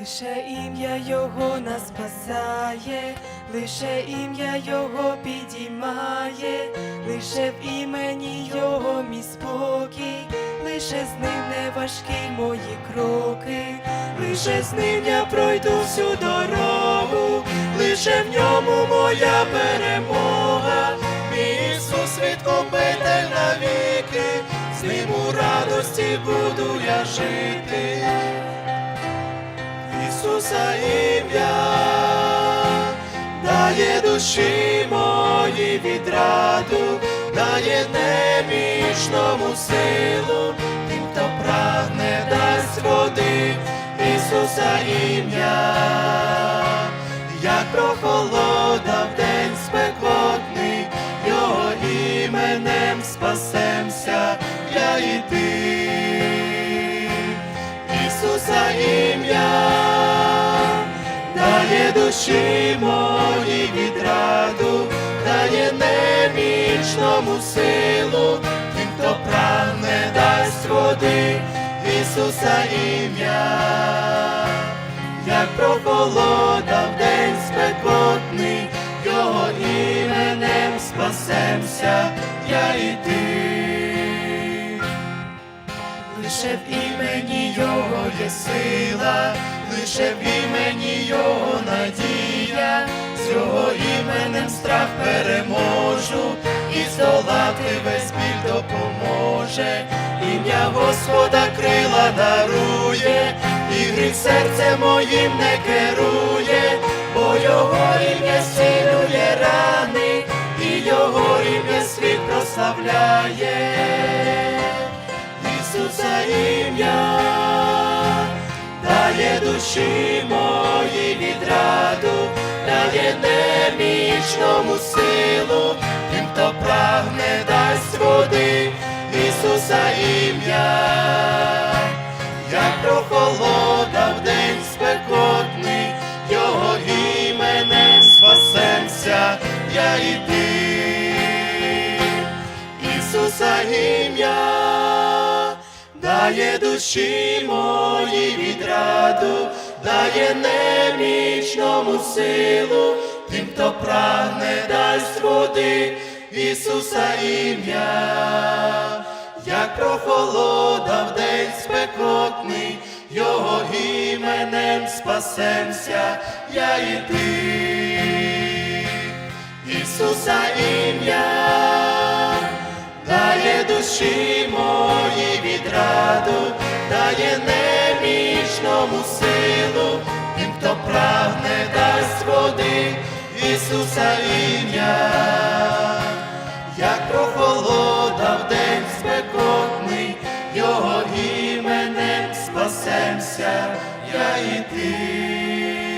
Лише ім'я Його нас спасає, лише ім'я Його підіймає, лише в імені Його мій спокій, лише з ним не важкі мої кроки, лише з ним я пройду всю дорогу, лише в ньому моя перемога, мій Ісус відкупитель навіки, з ним у радості буду я жити. Ісуса ім'я. Дає душі мої відраду, дає немічному силу, тим, хто прагне дасть води, Ісуса ім'я, як прохолода в день спекотний, Його іменем спасемся, я і ти. Ісуса ім'я душі мої відраду, дає немічному силу, тим, хто прагне дасть води, Ісуса ім'я, як прохолода в день спекотний, Його іменем спасемся, я і ти. Лише в імені Його є сила, лише в імені Його надія, з його іменем страх переможу, і здолати весь біль допоможе, ім'я Господа крила дарує, і гріх серце моїм не керує, бо його ім'я зцілює рани, і його ім'я світ прославляє. Ісуса ім'я душі мої відраду, дає немічному силу, тим, хто прагне дасть води, Ісуса ім'я, як прохолода в день спекотний, Його іменем спасемся, я і ти. Ісуса ім'я дає душі мої відраду, дає немічному силу, тим, хто прагне дасть води, Ісуса ім'я, як прохолода в день спекотний, Його іменем спасемся, я і ти. Ісуса ім'я. Дає душі відраду, дає немічному силу, тим, хто прагне дасть води, Ісуса ім'я, як прохолода в день спекотний, Його іменем спасемся, я і ти.